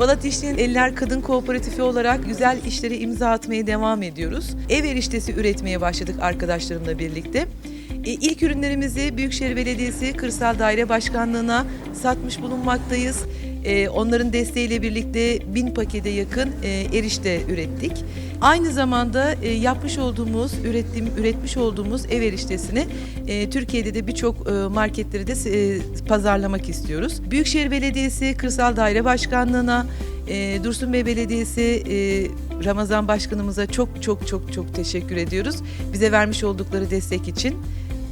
Sanat İşleyen Eller Kadın Kooperatifi olarak güzel işlere imza atmaya devam ediyoruz. Ev eriştesi üretmeye başladık arkadaşlarımla birlikte. E, İlk ürünlerimizi Büyükşehir Belediyesi Kırsal Daire Başkanlığı'na satmış bulunmaktayız. E, Onların desteğiyle birlikte bin pakete yakın e, erişte ürettik. Aynı zamanda yapmış olduğumuz, ürettiğim, üretmiş olduğumuz ev eriştesini Türkiye'de de birçok marketleri de pazarlamak istiyoruz. Büyükşehir Belediyesi Kırsal Daire Başkanlığı'na, Dursun Bey Belediyesi Ramazan Başkanımıza çok çok çok çok teşekkür ediyoruz. Bize vermiş oldukları destek için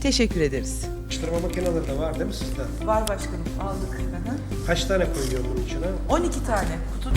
teşekkür ederiz. Yapıştırma makineleri de var değil mi sizde? Var başkanım aldık. Kaç tane koyuyor bunun içine? 12 tane kutu